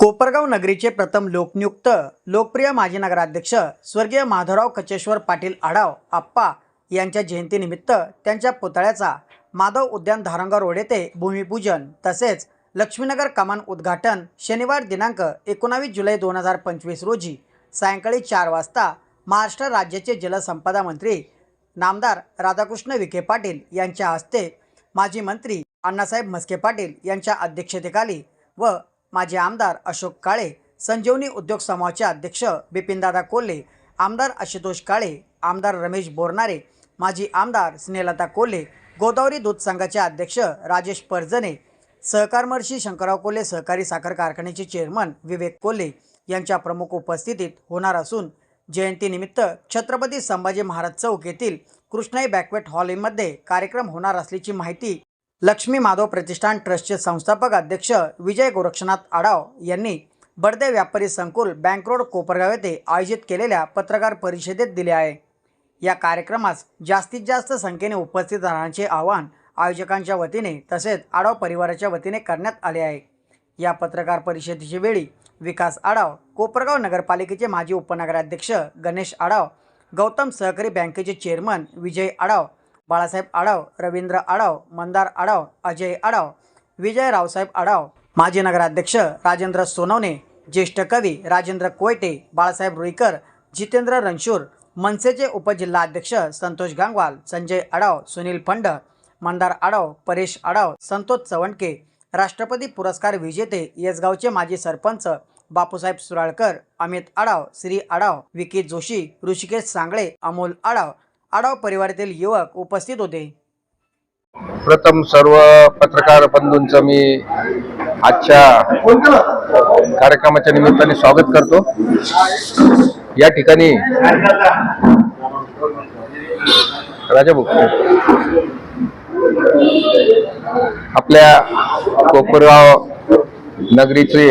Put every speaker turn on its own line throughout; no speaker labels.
कोपरगाव नगरीचे प्रथम लोकनियुक्त लोकप्रिय माजी नगराध्यक्ष स्वर्गीय माधवराव कचेश्वर पाटील आढाव आप्पा यांच्या जयंतीनिमित्त त्यांच्या पुतळ्याचा माधव उद्यान धारंगा रोड येथे भूमिपूजन. तसेच लक्ष्मीनगर कमान उद्घाटन शनिवार दिनांक एकोणावीस जुलै दोन हजार पंचवीस रोजी सायंकाळी चार वाजता महाराष्ट्र राज्याचे जलसंपदा मंत्री नामदार राधाकृष्ण विखे पाटील यांच्या हस्ते माजी मंत्री अण्णासाहेब म्हस्के पाटील यांच्या अध्यक्षतेखाली व माजी आमदार अशोक काळे संजीवनी उद्योग समूहाचे अध्यक्ष बिपिनदादा कोल्हे आमदार आशुतोष काळे आमदार रमेश बोरनारे माजी आमदार स्नेहलता कोल्हे गोदावरी दूध संघाचे अध्यक्ष राजेश परजने सहकारमर्षी शंकरराव कोल्हे सहकारी साखर कारखान्याचे चेअरमन विवेक कोल्हे यांच्या प्रमुख उपस्थितीत होणार असून जयंतीनिमित्त छत्रपती संभाजी महाराज चौक येथील कृष्णाई बॅकवेट हॉलमध्ये कार्यक्रम होणार असल्याची माहिती लक्ष्मी माधव प्रतिष्ठान ट्रस्टचे संस्थापक अध्यक्ष विजय गोरक्षनाथ आडाव यांनी बडदे व्यापारी संकुल बँक रोड कोपरगाव येथे आयोजित केलेल्या पत्रकार परिषदेत दिले आहे. या कार्यक्रमास जास्तीत जास्त संख्येने उपस्थित राहण्याचे आवाहन आयोजकांच्या वतीने तसेच आडाव परिवाराच्या वतीने करण्यात आले आहे. या पत्रकार परिषदेच्या वेळी विकास आडाव कोपरगाव नगरपालिकेचे माजी उपनगराध्यक्ष गणेश आडाव गौतम सहकारी बँकेचे चेअरमन विजय आडाव बाळासाहेब आडाव रवींद्र आडाव मंदार आडाव अजय आडाव विजय रावसाहेब आडाव माजी नगराध्यक्ष राजेंद्र सोनवणे ज्येष्ठ कवी राजेंद्र कोयटे बाळासाहेब रुईकर जितेंद्र रणशूर मनसेचे उपजिल्हाध्यक्ष संतोष गांगवाल संजय आडाव सुनील फंड मंदार आडाव परेश आडाव संतोष चवणके राष्ट्रपती पुरस्कार विजेते येसगावचे माजी सरपंच बापूसाहेब सुराळकर अमित आडाव श्री आडाव विकी जोशी ऋषिकेश सांगळे अमोल आडाव आडाव परिवारातील युवक उपस्थित होते.
प्रथम सर्व पत्रकार बंधूंचं मी आजच्या कार्यक्रमाच्या निमित्ताने स्वागत करतो. या ठिकाणी राजाभाऊ आपल्या कोपरगाव नगरीचे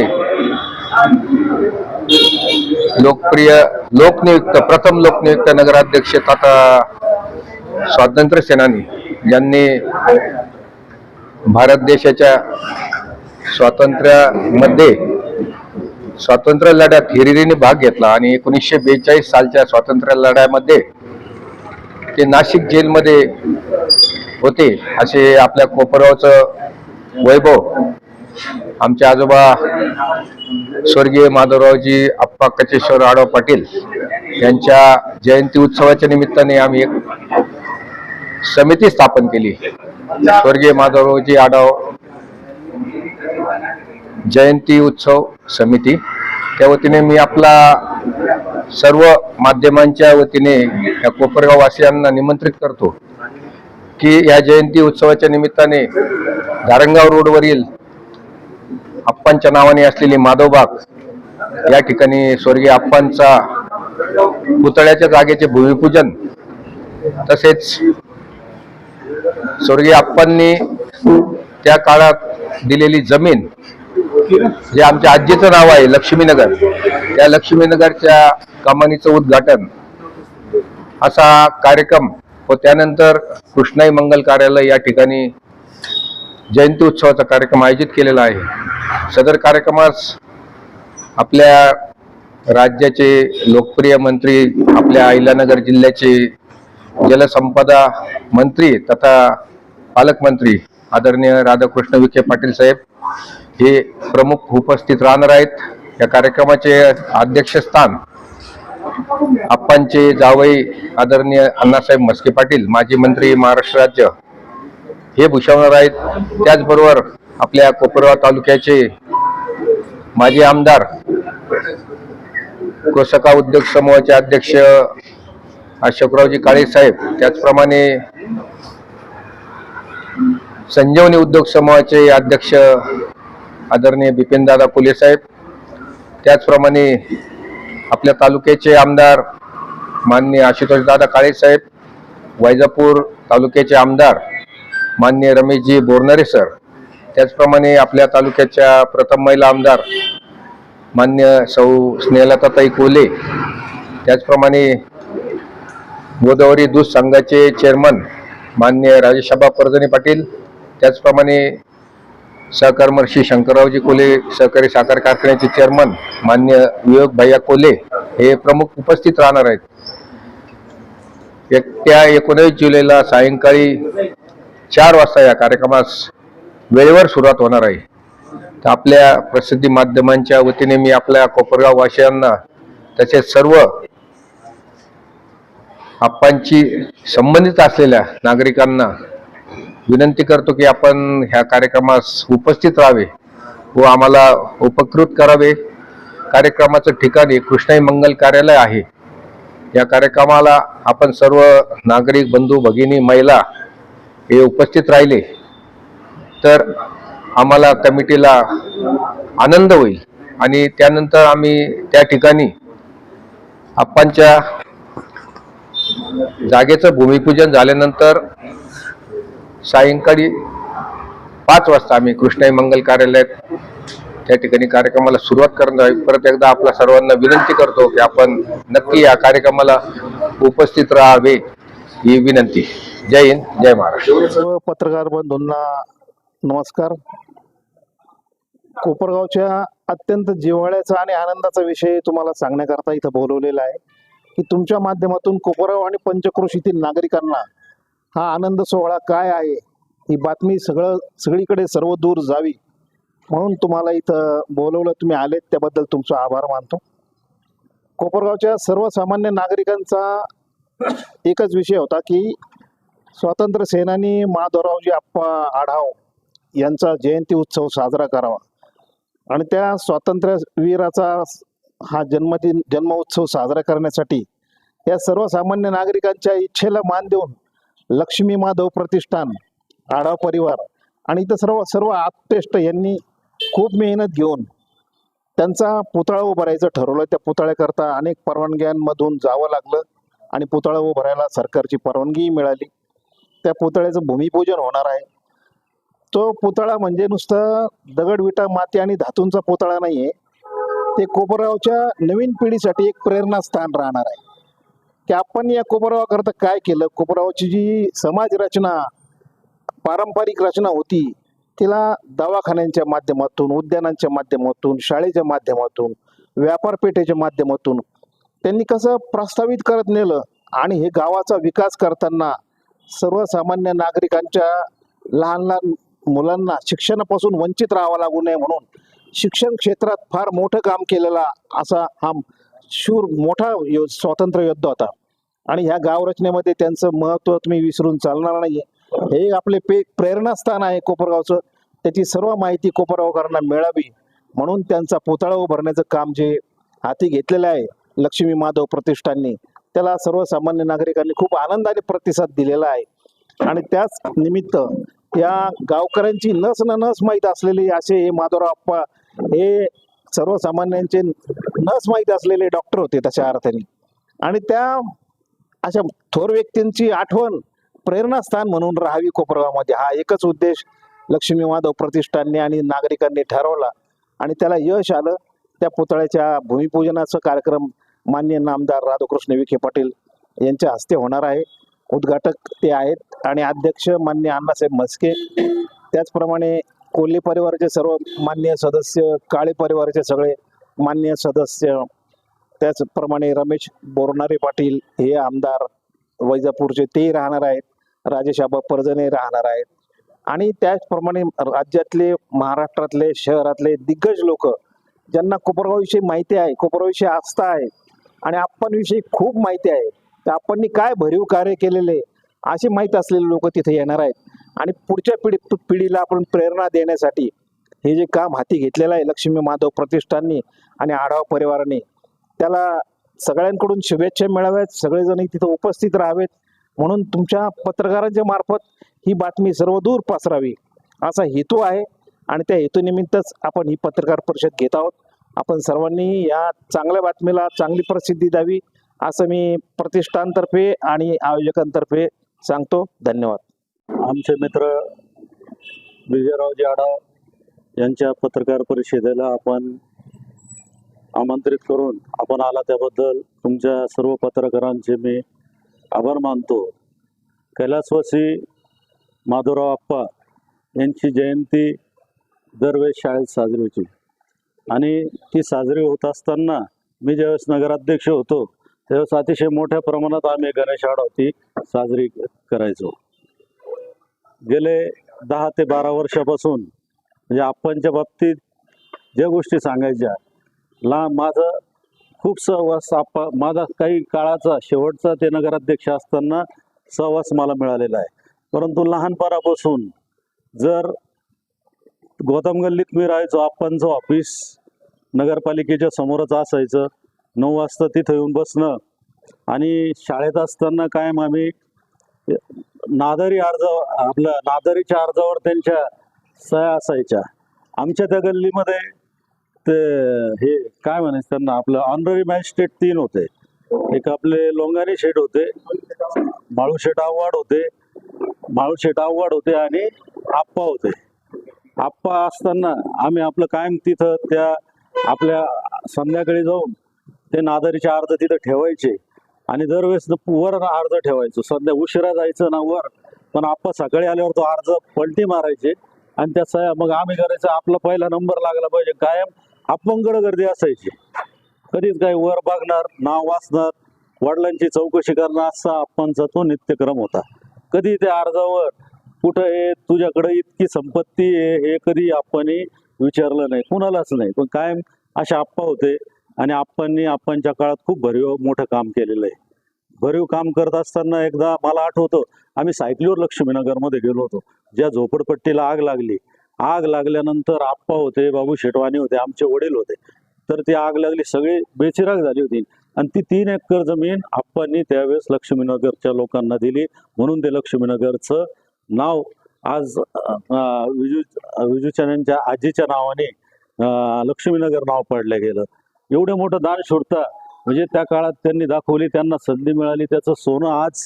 लोकप्रिय लोकनियुक्त प्रथम लोकनियुक्त नगराध्यक्ष तथा स्वातंत्र्य सेनानी ज्यांनी भारत देशाच्या स्वातंत्र्यामध्ये स्वातंत्र्य लढ्यात हिरिरीने भाग घेतला आणि एकोणीसशे बेचाळीस सालच्या स्वातंत्र्य लढ्यामध्ये ते नाशिक जेलमध्ये होते असे आपल्या कोपरगावचं वैभव. आमचे आजोबा स्वर्गीय माधवरावजी आप्पा कचेश्वर आडव पाटील यांच्या जयंती उत्सवाच्या निमित्ताने आम्ही एक समिती स्थापन केली. स्वर्गीय माधवरावजी आडाव जयंती उत्सव समिती. त्या वतीने मी आपला सर्व माध्यमांच्या वतीने या कोपरगाव वासियांना निमंत्रित करतो की या जयंती उत्सवाच्या निमित्ताने धारंगाव रोडवरील आप्पांच्या नावाने असलेली माधवबाग या ठिकाणी स्वर्गीय आप्पांचा पुतळ्याच्या जागेचे भूमिपूजन तसेच स्वर्गीय आप्पांनी त्या काळात दिलेली जमीन जे आमच्या आजीचं नाव आहे लक्ष्मीनगर. त्या लक्ष्मीनगरच्या कमानीचं उद्घाटन असा कार्यक्रम व त्यानंतर कृष्णाई मंगल कार्यालय या ठिकाणी जयंती उत्सवाचा कार्यक्रम आयोजित केलेला आहे. सदर कार्यक्रमास आपल्या राज्याचे लोकप्रिय मंत्री आपल्या अहिल्यानगर जिल्ह्याचे जलसंपदा मंत्री तथा पालकमंत्री आदरणीय राधाकृष्ण विखे पाटील साहेब हे प्रमुख उपस्थित राहणार आहेत. या कार्यक्रमाचे अध्यक्षस्थान आप्पांचे जावई आदरणीय अण्णासाहेब म्हस्के पाटील माजी मंत्री महाराष्ट्र राज्य हे भूषवणार आहेत. त्याचबरोबर आपल्या कोपरगाव तालुक्याचे माजी आमदार कोसका उद्योग समूहाचे अध्यक्ष अशोकरावजी काळे साहेब त्याचप्रमाणे संजीवनी उद्योग समूहाचे अध्यक्ष आदरणीय बिपिनदादा कोले साहेब त्याचप्रमाणे आपल्या तालुक्याचे आमदार माननीय आशुतोष दादा काळे साहेब वैजापूर तालुक्याचे आमदार माननीय रमेशजी बोरणारे सर. त्याचप्रमाणे आपल्या तालुक्याच्या प्रथम महिला आमदार मान्य सौ स्नेहलताताई कोले. त्याचप्रमाणे गोदावरी दूध संघाचे चेअरमन मान्य राजेशाबा परजणे पाटील. त्याचप्रमाणे सहकर्मर्षी शंकररावजी कोले सहकारी साखर कारखान्याचे चेअरमन मान्य विवेक भैया कोले हे प्रमुख उपस्थित राहणार आहेत. एकट्या एकोणीस जुलैला सायंकाळी चार वाजता या कार्यक्रमास वेळेवर सुरुवात होणार आहे. तर आपल्या प्रसिद्धी माध्यमांच्या वतीने मी आपल्या कोपरगाव वासियांना तसेच सर्व आप्पांची संबंधित असलेल्या नागरिकांना विनंती करतो की आपण ह्या कार्यक्रमास उपस्थित राहावे व आम्हाला उपकृत करावे. कार्यक्रमाचं ठिकाण हे कृष्णाई मंगल कार्यालय आहे. या कार्यक्रमाला आपण सर्व नागरिक बंधू भगिनी महिला हे उपस्थित राहिले तर आम्हाला कमिटीला आनंद होईल. आणि त्यानंतर आम्ही त्या ठिकाणी आप्पांच्या जागेचं भूमिपूजन झाल्यानंतर सायंकाळी पाच वाजता आम्ही कृष्णाई मंगल कार्यालयात त्या ठिकाणी कार्यक्रमाला सुरुवात करणार आहे. परत एकदा आपल्या सर्वांना विनंती करतो की आपण नक्की या कार्यक्रमाला उपस्थित राहावे ही विनंती. जय हिंद जय महाराष्ट्र.
पत्रकार बंधूंना नमस्कार. कोपरगावच्या अत्यंत जिव्हाळ्याचा आणि आनंदाचा विषय तुम्हाला सांगण्याकरता इथं बोलवलेला आहे की तुमच्या माध्यमातून कोपरगाव आणि पंचक्रोशीतील नागरिकांना हा आनंद सोहळा काय आहे ही बातमी सगळं सगळीकडे सर्व दूर जावी म्हणून तुम्हाला इथं बोलवलं तुम्ही आलेत त्याबद्दल तुमचा आभार मानतो. कोपरगावच्या सर्वसामान्य नागरिकांचा एकच विषय होता की स्वातंत्र्य सेनानी माधवरावजी आप्पा आढाव यांचा जयंती उत्सव साजरा करावा. आणि त्या स्वातंत्र्य वीराचा हा जन्मदिन जन्म उत्सव साजरा करण्यासाठी या सर्वसामान्य नागरिकांच्या इच्छेला मान देऊन लक्ष्मी माधव प्रतिष्ठान आढाव परिवार आणि इथं सर्व सर्व आप्तेष्ट यांनी खूप मेहनत घेऊन त्यांचा पुतळा उभारायचं ठरवलं. त्या पुतळ्याकरता अनेक परवानग्यांमधून जावं लागलं आणि पुतळा उभारायला सरकारची परवानगीही मिळाली. त्या पुतळ्याचं भूमिपूजन होणार आहे. तो पुतळा म्हणजे नुसतं दगड विटा माती आणि धातूंचा पुतळा नाही आहे ते कोपरगावच्या नवीन पिढीसाठी एक प्रेरणास्थान राहणार आहे. की आपण या कोपरगावाकरता काय केलं? कोपरगावची जी समाज रचना पारंपरिक रचना होती तिला दवाखान्यांच्या माध्यमातून उद्यानांच्या माध्यमातून शाळेच्या माध्यमातून व्यापारपेठेच्या माध्यमातून त्यांनी कसं प्रस्तावित करत नेलं आणि हे गावाचा विकास करताना सर्वसामान्य नागरिकांच्या लहान लहान मुलांना शिक्षणापासून वंचित राहावं लागू नये म्हणून शिक्षण क्षेत्रात फार मोठं काम केलेला असा हा शूर मोठा यो स्वातंत्र्य योद्धा होता. आणि ह्या गाव रचनेमध्ये त्यांचं महत्त्व तुम्ही विसरून चालणार नाहीये. हे आपले पे प्रेरणास्थान आहे कोपरगावचं. त्याची सर्व माहिती कोपरगावकरांना मिळावी म्हणून त्यांचा पुतळा उभारण्याचं काम जे हाती घेतलेलं आहे लक्ष्मी माधव प्रतिष्ठाननी. त्याला सर्वसामान्य नागरिकांनी खूप आनंदाने प्रतिसाद दिलेला आहे. आणि त्याच निमित्त या गावकऱ्यांची नस न नस माहीत असलेले असे हे माधवराव अप्पा हे सर्वसामान्यांचे नस माहीत असलेले डॉक्टर होते तशा अर्थाने. आणि त्या अशा थोर व्यक्तींची आठवण प्रेरणास्थान म्हणून राहावी कोपरगावमध्ये. हा एकच उद्देश लक्ष्मी माधव प्रतिष्ठानने आणि नागरिकांनी ठरवला. आणि त्याला यश आलं. त्या पुतळ्याच्या भूमिपूजनाचा कार्यक्रम मान्य नामदार राधाकृष्ण विखे पाटील यांच्या हस्ते होणार आहे. उद्घाटक ते आहेत आणि अध्यक्ष मान्य अण्णासाहेब म्हस्के. त्याचप्रमाणे कोल्हे परिवाराचे सर्व मान्य सदस्य काळे परिवाराचे सगळे मान्य सदस्य त्याचप्रमाणे रमेश बोरनारे पाटील हे आमदार वैजापूरचे तेही राहणार आहेत. राजेश आबा परजणे राहणार आहेत. आणि त्याचप्रमाणे राज्यातले महाराष्ट्रातले शहरातले दिग्गज लोक ज्यांना कोपरगावविषयी माहिती आहे कोपरगावविषयी आस्था आहे आणि आपणविषयी खूप माहिती आहे. तर आपणनी काय भरीव कार्य केलेले असे माहीत असलेले लोक तिथे येणार आहेत. आणि पुढच्या पिढी पिढीला आपण प्रेरणा देण्यासाठी हे जे काम हाती घेतलेलं आहे लक्ष्मी माधव प्रतिष्ठाननी आणि आढावा परिवाराने त्याला सगळ्यांकडून शुभेच्छा मिळाव्यात. सगळेजण तिथं उपस्थित राहावेत. म्हणून तुमच्या पत्रकारांच्या मार्फत ही बातमी सर्व दूर पसरावी असा हेतू आहे. आणि त्या हेतूनिमित्तच आपण ही पत्रकार परिषद घेत आहोत. आपण सर्वांनी या चांगल्या बातमीला चांगली प्रसिद्धी द्यावी असं मी प्रतिष्ठानतर्फे आणि आयोजकांतर्फे सांगतो. धन्यवाद.
आमचे मित्र विजयराव आढाव यांच्या पत्रकार परिषदेला आपण आमंत्रित करून आपण आला त्याबद्दल तुमच्या सर्व पत्रकारांचे मी आभार मानतो. कैलासवासी माधवराव आप्पा यांची जयंती दरवेळेस शाळेत साजरी होती. आणि ती साजरी होत असताना मी ज्यावेळेस नगराध्यक्ष होतो त्यावेळेस अतिशय मोठ्या प्रमाणात आम्ही गणेश आढाव साजरी करायचो. गेले दहा ते बारा वर्षापासून म्हणजे आपणच्या बाबतीत ज्या गोष्टी सांगायच्या ला माझं खूप सहवास आप माझा काही काळाचा शेवटचा ते नगराध्यक्ष असताना सहवास मला मिळालेला आहे. परंतु लहानपणापासून जर गौतम गल्लीत मी राहायचो आपणचं ऑफिस नगरपालिकेच्या समोरच असायचं. नऊ वाजता तिथं येऊन बसणं. आणि शाळेत असताना कायम आम्ही नादारी अर्ज आपलं नादारीच्या अर्जावर त्यांच्या सह्या असायच्या. आमच्या त्या गल्लीमध्ये ते हे काय म्हणायचं त्यांना आपलं ऑनररी मॅजिस्ट्रेट तीन होते. एक आपले लोंगारी शेठ होते. माळू शेठ आव्हाड होते. माळू शेठ आव्हाड होते आणि आप्पा होते. आप्पा असताना आम्ही आपलं कायम तिथं त्या आपल्या संध्याकाळी जाऊन ते नादारीचे अर्ज तिथं ठेवायचे आणि दरवेळेस वर अर्ज ठेवायचो. सध्या उशिरा जायचं ना वर पण आपण सकाळी आल्यावर तो अर्ज पलटी मारायचे आणि त्या मग आम्ही करायचं आपला पहिला नंबर लागला पाहिजे कायम अपंगड गर्दी असायची. कधीच काय वर बघणार नाव वाचणार वडिलांची चौकशी करणार असा आपणचा तो नित्यक्रम होता. कधी त्या अर्जावर कुठं आहे तुझ्याकडे इतकी संपत्ती आहे हे कधी आपण विचारलं नाही कुणालाच नाही. पण कायम असे आप्पा होते. आणि आप्पांनी आप्पांच्या काळात खूप भरीव मोठं काम केलेलं आहे. भरीव काम करत असताना एकदा मला आठवतं आम्ही सायकलीवर लक्ष्मीनगरमध्ये गेलो होतो. ज्या झोपडपट्टीला आग लागली. आग लागल्यानंतर आप्पा होते बाबू शेटवानी होते आमचे वडील होते. तर ती आग लागली सगळी बेचिराग झाली होती. आणि ती तीन एकर जमीन आप्पांनी त्यावेळेस लक्ष्मीनगरच्या लोकांना दिली. म्हणून ते लक्ष्मीनगरचं नाव आज विजू विजूचंद्रांच्या आजीच्या नावाने लक्ष्मीनगर नाव पडलं गेलं. एवढं मोठं दान शोधता म्हणजे त्या काळात त्यांनी दाखवली त्यांना संधी मिळाली त्याचं सोनं आज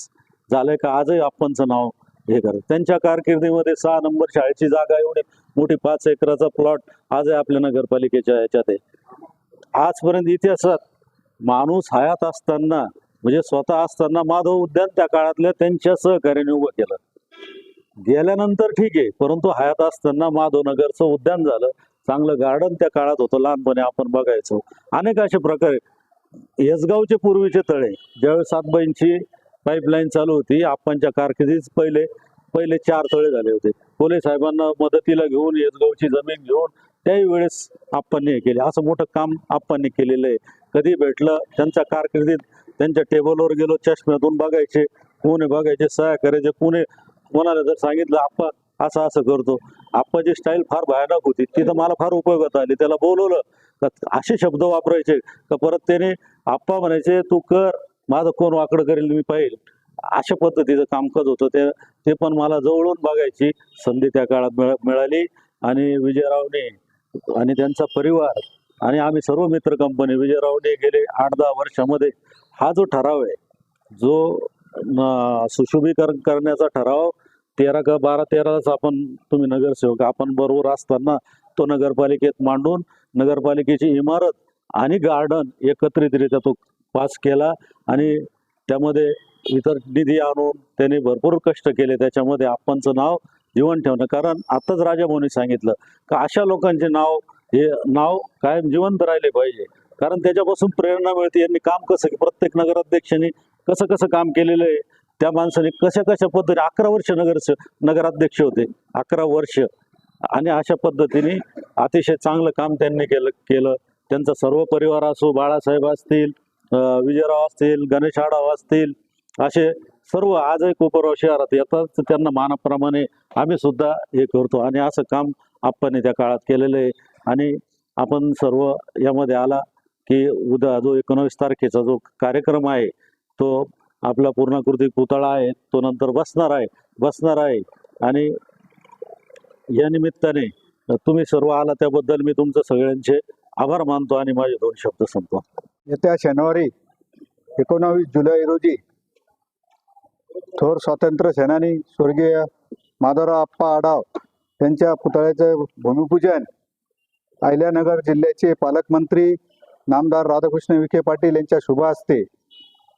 झालंय का? आजही आपणचं नाव हे करत. त्यांच्या कारकिर्दीमध्ये सहा नंबर शाळेची जागा एवढी मोठी पाच एकराचा प्लॉट आजही आपल्या नगरपालिकेच्या याच्यात आहे. आजपर्यंत इतिहासात माणूस हयात असताना म्हणजे स्वतः असताना माधव उद्यान त्या काळातल्या त्यांच्या सहकार्याने उभं केलं. गेल्यानंतर ठीक आहे परंतु हयात असताना माधवनगरचं उद्यान झालं. चांगलं गार्डन त्या काळात होतं लहानपणी आपण बघायचो. अनेक असे प्रकारे येसगावचे पूर्वीचे तळे ज्यावेळेस सातबाईंची पाईपलाईन चालू होती आपणच्या कारकिर्दीत पहिले पहिले चार तळे झाले होते. कोले साहेबांना मदतीला घेऊन येसगावची जमीन घेऊन त्याही वेळेस आप्पांनी केले. असं मोठं काम आप्पांनी केलेलं आहे. कधी भेटलं त्यांच्या कारकिर्दीत त्यांच्या टेबलवर गेलो चष्म्यातून बघायचे कोण बघायचे सह्या करायचे कोणी कोणाला जर सांगितलं आप्पा असं असं करतो. आप्पाची स्टाईल फार भयानक होती. तिथं मला फार उपयोगात आली. त्याला बोलवलं का असे शब्द वापरायचे का परत त्याने आप्पा म्हणायचे तू कर. माझं कोण वाकडं करेल मी पाहिल. अशा पद्धतीचं कामकाज होतं. ते ते पण मला जवळून बघायची संधी त्या काळात मिळ मिळाली. आणि विजयरावने आणि त्यांचा परिवार आणि आम्ही सर्व मित्र कंपनी विजयरावने गेले आठ दहा वर्षामध्ये. हा जो ठराव आहे जो सुशोभीकरण करण्याचा ठराव तेरा का बारा तेरालाच आपण तुम्ही नगरसेवक आपण बरोबर असताना तो नगरपालिकेत मांडून नगरपालिकेची इमारत आणि गार्डन एकत्रितरित्या तो पास केला आणि त्यामध्ये इतर निधी आणून त्यांनी भरपूर कष्ट केले. त्याच्यामध्ये आपणचं नाव जीवन ठेवणं. कारण आताच राजाभाऊनी सांगितलं का अशा लोकांचे नाव हे नाव कायम जिवंत राहिले पाहिजे. कारण त्याच्यापासून प्रेरणा मिळते. यांनी काम कसं प्रत्येक नगराध्यक्षांनी कसं कसं काम केलेलं आहे? त्या माणसाने कशा कशा पद्धतीने अकरा वर्ष नगर नगराध्यक्ष होते. अकरा वर्ष. आणि अशा पद्धतीने अतिशय चांगलं काम त्यांनी केलं केलं. त्यांचा सर्व परिवार असो बाळासाहेब असतील विजयराव असतील गणेश आढाव असतील असे सर्व आजही कोपरगाव शहरात येतात. त्यांना मानाप्रमाणे आम्ही सुद्धा हे करतो. आणि असं काम आपण त्या काळात केलेलं आहे. आणि आपण सर्व यामध्ये आला की उद्या जो एकोणावीस तारखेचा जो कार्यक्रम आहे तो आपला पूर्णाकृती पुतळा आहे तो नंतर बसणार आहे बसणार आहे. आणि या निमित्ताने तुम्ही सर्व आला त्याबद्दल मी तुमचं सगळ्यांचे आभार मानतो आणि माझे दोन शब्द संपतो
येत्या शनिवारी एकोणावीस जुलै रोजी थोर स्वातंत्र्य सेनानी स्वर्गीय माधवराव आप्पा आढाव त्यांच्या पुतळ्याचं भूमिपूजन अहिल्यानगर जिल्ह्याचे पालकमंत्री नामदार राधाकृष्ण विखे पाटील यांच्या शुभ असते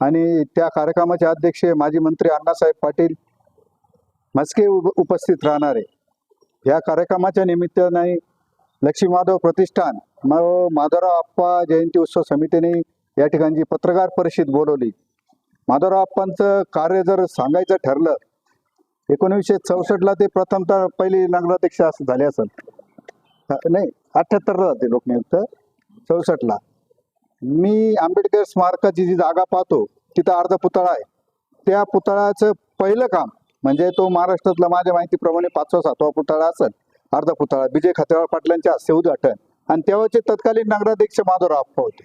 आणि त्या कार्यक्रमाचे अध्यक्ष माजी मंत्री अण्णासाहेब पाटील मस्के उपस्थित राहणार. आहे या कार्यक्रमाच्या निमित्ताने लक्ष्मी माधव प्रतिष्ठान म माधवराव आप्पा जयंती उत्सव समितीने या ठिकाणची पत्रकार परिषद बोलवली. माधवराव आप्पांचं कार्य जर सांगायचं ठरलं एकोणीसशे चौसष्टला ते प्रथमतः पहिली नगराध्यक्ष असं झाले असेल. नाही अठ्ठ्याहत्तरला जाते लोकनियुक्त चौसष्टला. मी आंबेडकर स्मारकाची जी जागा पाहतो तिथं अर्धा पुतळा आहे. त्या पुतळ्याचं पहिलं काम म्हणजे तो महाराष्ट्रातला माझ्या माहितीप्रमाणे पाचवा सातवा पुतळा असेल अर्धा पुतळा विजय खतेवाळ पाटलांच्या हस्ते उद्घाटन आणि तेव्हाचे तत्कालीन नगराध्यक्ष माधवराव आप्पा होते.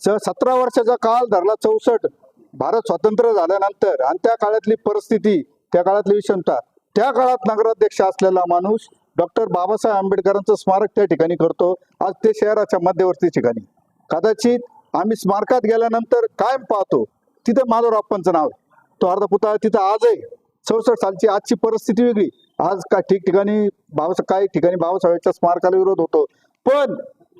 स सतरा वर्षाचा काळ धरला चौसष्ट. भारत स्वतंत्र झाल्यानंतर आणि त्या काळातली परिस्थिती त्या काळातली विषमता त्या काळात नगराध्यक्ष असलेला माणूस डॉक्टर बाबासाहेब आंबेडकरांचं स्मारक त्या ठिकाणी करतो आज ते शहराच्या मध्यवर्ती ठिकाणी. कदाचित आम्ही स्मारकात गेल्यानंतर कायम पाहतो. तिथं माधवराप्पांचं नाव आहे. तो अर्धा पुतळा तिथं आजही चौसष्ट सालची आजची परिस्थिती वेगळी. आज का ठिकठिकाणी बाबासाहेब काही ठिकाणी बाबासाहेबांच्या स्मारकाला विरोध होतो. पण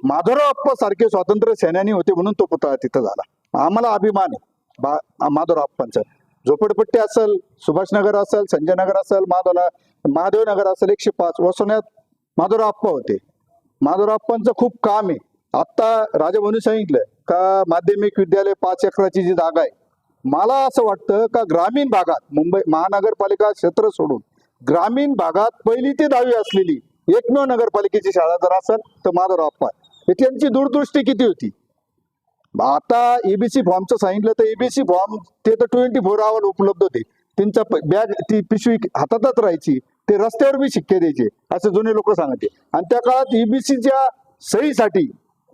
माधवराप्पा सारखे स्वातंत्र्य सेनानी होते म्हणून तो पुतळा तिथं झाला. आम्हाला अभिमान आहे. बा माधवराप्पांचा झोपडपट्टी असेल सुभाषनगर असेल संजयनगर असेल माधवला महादेवनगर असेल एकशे पाच. वसवण्यात माधवराप्पा होते. माधवराप्पांचं खूप काम आहे. आता राजभवनी सांगितलं का माध्यमिक विद्यालय पाच एकराची जी जागा आहे मला असं वाटतं का ग्रामीण भागात मुंबई महानगरपालिका क्षेत्र सोडून ग्रामीण भागात पहिली ते दहावी असलेली एकमेव नगरपालिकेची शाळा जर असेल तर माधवराप्पा हे त्यांची दूरदृष्टी किती होती? आता एबीसी फॉर्मचं सांगितलं तर एबीसी फॉर्म ते तर ट्वेंटी फोर आवर उपलब्ध होते. त्यांच्या बॅग ती पिशवी हातातच राहायची ते रस्त्यावर बी शिक्के द्यायचे असे जुने लोक सांगायचे आणि त्या काळात ईबीसीच्या सहीसाठी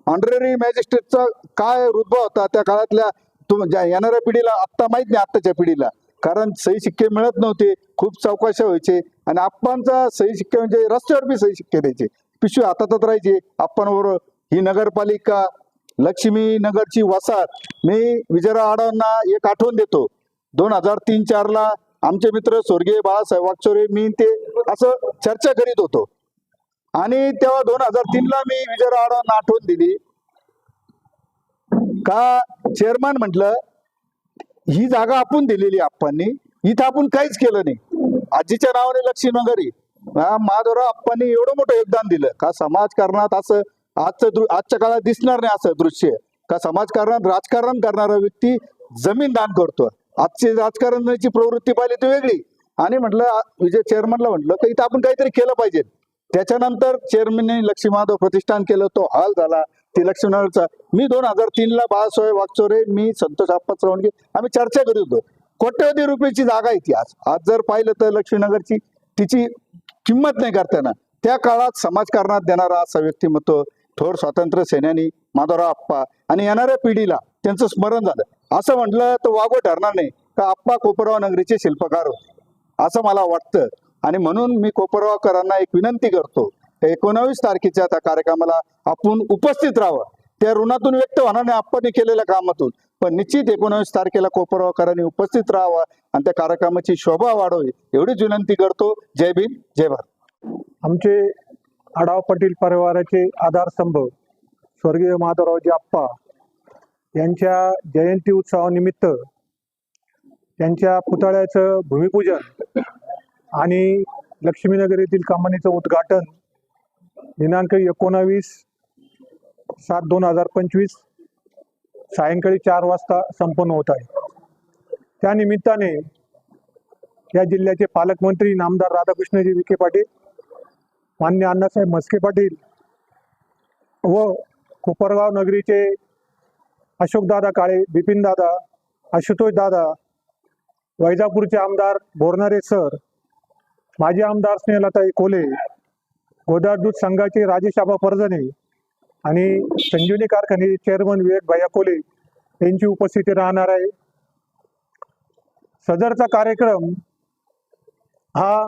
ऑनररी मॅजिस्ट्रेटचा काय रुतबा होता त्या काळातल्या तुम ज्या येणाऱ्या पिढीला आत्ता माहीत नाही आत्ताच्या पिढीला. कारण सही शिक्के मिळत नव्हते खूप चौकशा व्हायचे आणि आप्पांचा सही शिक्के म्हणजे रस्त्यावर बी सही शिक्के द्यायचे. पिशवी हातातच राहायचे. आप्पांबरोबर ही नगरपालिका लक्ष्मी नगरची वसाहत मी विजयराव आडवांना एक आठवण देतो. दोन हजार तीन चारला आमचे मित्र स्वर्गीय बाळासाहेब वागचोरे मी ते असं चर्चा करीत होतो. आणि तेव्हा दोन हजार तीन ला मी विजय आडवांना आठवण दिली. का चेअरमॅन म्हटलं ही जागा आपण दिलेली आप्पांनी इथं आपण काहीच केलं नाही. आजीच्या नावाने लक्ष्मी नगरी माधवराव आप्पांनी एवढं मोठं योगदान दिलं. का समाजकारणात असं आजचं दृ आजच्या काळात दिसणार नाही असं दृश्य का समाजकारणात राजकारण करणारा व्यक्ती जमीन दान करतो आजची राजकारणाची प्रवृत्ती पाहिली ती वेगळी. आणि म्हटलं विजय चेअरमनला म्हटलं की इथं आपण काहीतरी केलं पाहिजे. त्याच्यानंतर चेअरमनने लक्ष्मी माधव प्रतिष्ठान केलं तो हॉल झाला. ती लक्ष्मीनगरचा मी दोन हजार तीनला बाळासाहेब वागचोरे मी संतोष आप्पा चव्हाणगे आम्ही चर्चा करीत होतो. कोट्यवधी रुपयाची जागा आहे ती आज. आज जर पाहिलं तर लक्ष्मीनगरची तिची किंमत नाही करताना. त्या काळात समाजकारणात देणारा असा व्यक्तिमत्व थोर स्वातंत्र्य सेनानी माधवराव आप्पा आणि येणाऱ्या पिढीला त्यांचं स्मरण झालं. असं म्हटलं तर वागो ठरणार नाही. का आप्पा कोपरगाव नगरीचे शिल्पकार होते? असं मला वाटतं. आणि म्हणून मी कोपरगावकरांना एक विनंती करतो एकोणावीस तारखेच्या त्या कार्यक्रमाला आपण उपस्थित राहावं. त्या ऋणातून व्यक्त होणार नाही आपण केलेल्या कामातून. पण निश्चित एकोणावीस तारखेला कोपरगावकरांनी उपस्थित राहावं आणि त्या कार्यक्रमाची शोभा वाढवी एवढीच विनंती करतो. जय भीम जय भारत.
आमचे आढाव पाटील परिवाराचे आधारस्तंभ स्वर्गीय माधवरावजी आप्पा यांच्या जयंती उत्सवानिमित्त त्यांच्या पुतळ्याचं भूमिपूजन आणि लक्ष्मीनगर येथील कंपनीचं उद्घाटन दिनांक एकोणावीस सात दोन हजार पंचवीस सायंकाळी चार वाजता संपन्न होत आहे. त्या निमित्ताने या जिल्ह्याचे पालकमंत्री नामदार राधाकृष्णजी विखे पाटील मान्य अण्णासाहेब म्हस्के पाटील व कोपरगाव नगरीचे अशोकदादा काळे बिपिनदादा आशुतोष दादा वैजापूरचे आमदार बोरणारे सर माजी आमदार स्नेहलताई कोले गोदार दूध संघाचे राजेश आबा परजणे आणि संजीवनी कारखाने चेअरमन विवेक भैया कोले यांची उपस्थिती राहणार आहे. सदरचा कार्यक्रम हा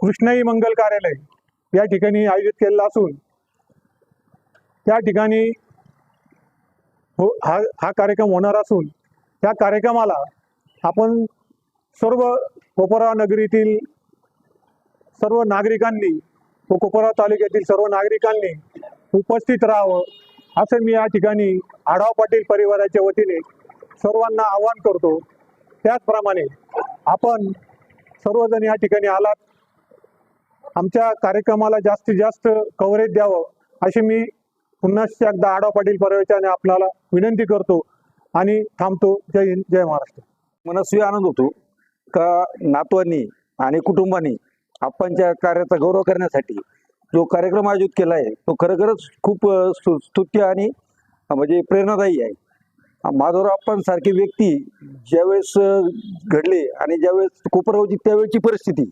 कृष्णाई मंगल कार्यालय या ठिकाणी आयोजित केलेला असून त्या ठिकाणी हो हा हा कार्यक्रम होणार असून त्या कार्यक्रमाला आपण सर्व कोपरा नगरीतील सर्व नागरिकांनी व कोपरा तालुक्यातील सर्व नागरिकांनी उपस्थित राहावं असं मी या ठिकाणी आढाव पाटील परिवाराच्या वतीने सर्वांना आवाहन करतो. त्याचप्रमाणे आपण सर्वजण या ठिकाणी आलात. आमच्या कार्यक्रमाला जास्तीत जास्त कव्हरेज द्यावं अशी मी पुन्हा एकदा आढाव पाटील परवेच्याने आपल्याला विनंती करतो आणि थांबतो. जय हिंद जय महाराष्ट्र.
मनस्वी आनंद होतो. का नातवांनी आणि कुटुंबांनी आप्पांच्या कार्याचा गौरव करण्यासाठी जो कार्यक्रम आयोजित केला आहे तो खरोखरच खूप स्तुत्य आणि म्हणजे प्रेरणादायी आहे. माधवराव आप्पांसारखी व्यक्ती ज्यावेळेस घडले आणि ज्यावेळेस कोपरगावची त्यावेळेची परिस्थिती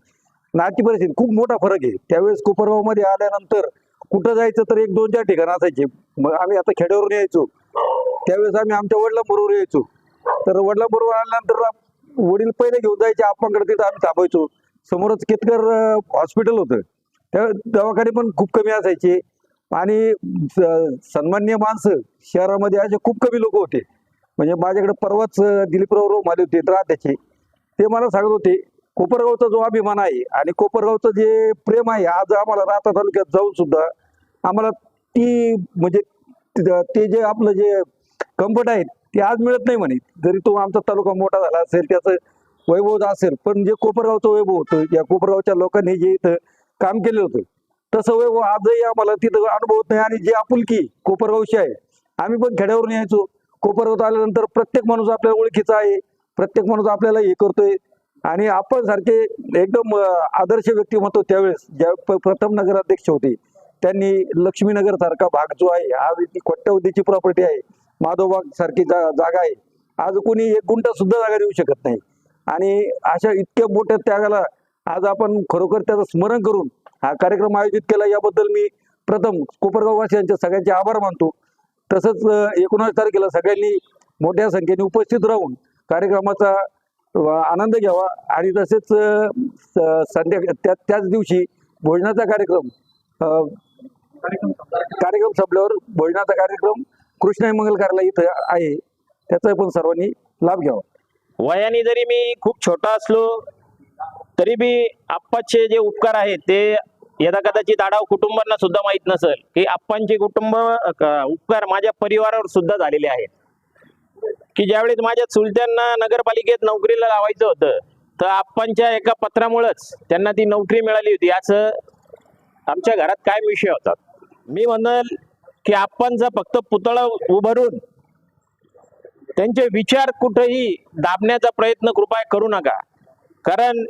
नाची परिस्थिती खूप मोठा फरक आहे. त्यावेळेस कोपरगावमध्ये आल्यानंतर कुठं जायचं तर एक दोन चार ठिकाण असायचे. मग आम्ही आता खेड्यावरून यायचो. त्यावेळेस आम्ही आमच्या वडिलांबरोबर यायचो. तर वडिलांबरोबर आल्यानंतर वडील पहिले घेऊन जायचे आपणकडे तिथं आम्ही थांबायचो. समोरच केतकर हॉस्पिटल होतं. त्या दवाखाने पण खूप कमी असायचे. आणि स- सन्मान्य माणसं शहरामध्ये असे खूप कमी लोक होते. म्हणजे माझ्याकडे परवाच दिलीपराव रोम आले होते राहत्याचे ते मला सांगत होते कोपरगावचा जो अभिमान आहे आणि कोपरगावचं जे प्रेम आहे आज आम्हाला राहता तालुक्यात जाऊन सुद्धा आम्हाला ती म्हणजे ते जे आपलं जे कम्फर्ट आहे ते आज मिळत नाही म्हणे. जरी तो आमचा तालुका मोठा झाला असेल त्याचं वैभव असेल पण जे कोपरगावचं वैभव होतं या कोपरगावच्या लोकांनी जे इथं काम केलं होतं तसं वैभव आजही आम्हाला तिथं अनुभवत नाही. आणि जे आपुलकी कोपरगावशी आहे आम्ही पण खेड्यावरून यायचो. कोपरगावत आल्यानंतर प्रत्येक माणूस आपल्या ओळखीचा आहे प्रत्येक माणूस आपल्याला हे करतोय. आणि आपण सारखे एकदम आदर्श आदर्श म्हणतो त्यावेळेस ज्या प- प्रथम नगराध्यक्ष होते त्यांनी लक्ष्मीनगर सारखा भाग जो आहे आज ती कोट्यावधीची प्रॉपर्टी आहे. माधोबाग सारखी जा जागा आहे. आज कोणी एक गुंट सुद्धा जागा देऊ शकत नाही. आणि अशा इतक्या मोठ्या त्यागाला आज आपण खरोखर त्याचं स्मरण करून हा कार्यक्रम आयोजित केला याबद्दल मी प्रथम कोपरगाववासियांचे सगळ्यांचे आभार मानतो. तसंच एकोणावीस तारखेला सगळ्यांनी मोठ्या संख्येने उपस्थित राहून कार्यक्रमाचा आनंद घ्यावा. आणि तसेच संध्या त्या त्याच दिवशी भोजनाचा कार्यक्रम कार्यक्रम संपल्यावर भोजनाचा कार्यक्रम कृष्णा मंगल कार्यालय इथं आहे. त्याचा पण सर्वांनी लाभ घ्यावा.
वयाने जरी मी खूप छोटा असलो तरी बी आप्पाचे जे उपकार आहेत ते यदा कदाचित आढाव कुटुंबांना सुद्धा माहीत नसेल की आप्पांचे कुटुंब उपकार माझ्या परिवारावर सुद्धा झालेले आहेत. की ज्यावेळेस माझ्या चुलत्यांना नगरपालिकेत नोकरीला लावायचं होतं तर आप्पांच्या एका पत्रामुळंच त्यांना ती नोकरी मिळाली होती. असं आमच्या घरात काय विषय होतात मी म्हणल की आपण जर फक्त पुतळा उभारून त्यांचे विचार कुठेही दाबण्याचा प्रयत्न कृपया करू नका. कारण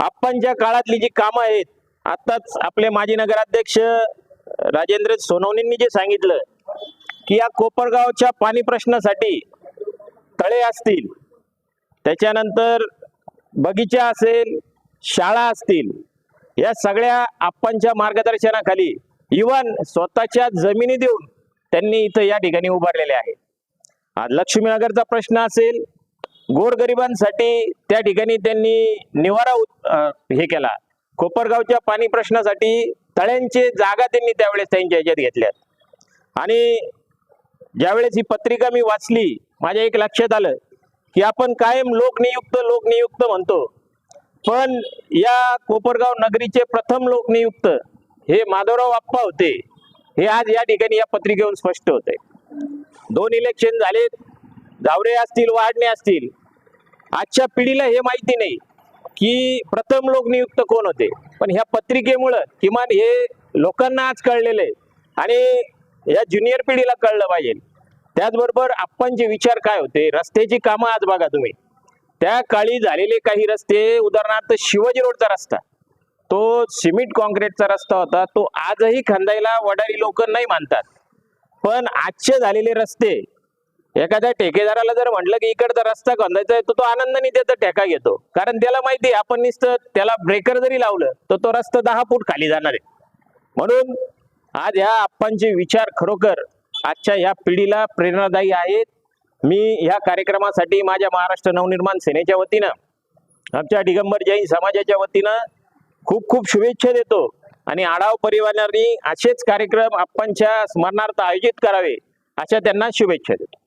आप्पांच्या काळातली जी कामं आहेत आत्ताच आपले माजी नगराध्यक्ष राजेंद्र सोनवणींनी जे सांगितलं की या कोपरगावच्या पाणी प्रश्नासाठी तळे असतील त्याच्यानंतर बगीचा असेल शाळा असतील या सगळ्या आप्पांच्या मार्गदर्शनाखाली इवन स्वतःच्या जमिनी देऊन त्यांनी इथं या ठिकाणी उभारलेले आहे. आज लक्ष्मीनगरचा प्रश्न असेल गोरगरिबांसाठी त्या ठिकाणी त्यांनी निवारा हे केला. कोपरगावच्या पाणी प्रश्नासाठी तळ्यांचे जागा त्यांनी त्यावेळेस त्यांच्या ह्याच्यात घेतल्यात. आणि ज्यावेळेस ही पत्रिका मी वाचली माझ्या एक लक्षात आलं की आपण कायम लोकनियुक्त लोकनियुक्त म्हणतो. पण या कोपरगाव नगरीचे प्रथम लोकनियुक्त हे माधवराव आप्पा होते. हे आज या ठिकाणी या पत्रिकेवरून स्पष्ट होते दोन इलेक्शन झालेत. जावरे असतील वाढणे असतील. आजच्या पिढीला हे माहिती नाही की प्रथम लोक नियुक्त कोण होते. पण ह्या पत्रिकेमुळं किमान हे लोकांना आज कळलेलं आहे. आणि या ज्युनियर पिढीला कळलं पाहिजे. त्याचबरोबर आप्पांचे विचार काय होते? रस्त्याची कामं आज बघा तुम्ही. त्या काळी झालेले काही रस्ते उदाहरणार्थ शिवाजी रोडचा रस्ता. तो सिमेंट कॉन्क्रीटचा रस्ता होता तो आजही खंदायला वडारी लोक नाही मानतात. पण आजचे झालेले रस्ते एखाद्या ठेकेदाराला जर म्हटलं की इकडचा रस्ता खंदायचा आहे तर तो आनंदाने त्याचा ठेका घेतो. कारण त्याला माहिती आहे आपण नुसतं त्याला ब्रेकर जरी लावलं तर तो रस्ता दहा फूट खाली जाणार आहे. म्हणून आज ह्या आप्पांचे विचार खरोखर आजच्या ह्या पिढीला प्रेरणादायी आहेत. मी ह्या कार्यक्रमासाठी माझ्या महाराष्ट्र नवनिर्माण सेनेच्या वतीनं आमच्या दिगंबर जैन समाजाच्या वतीनं खूप खूप शुभेच्छा देतो. आणि आढाव परिवारांनी असेच कार्यक्रम आपणच्या स्मरणार्थ आयोजित करावे अशा त्यांना शुभेच्छा देतो.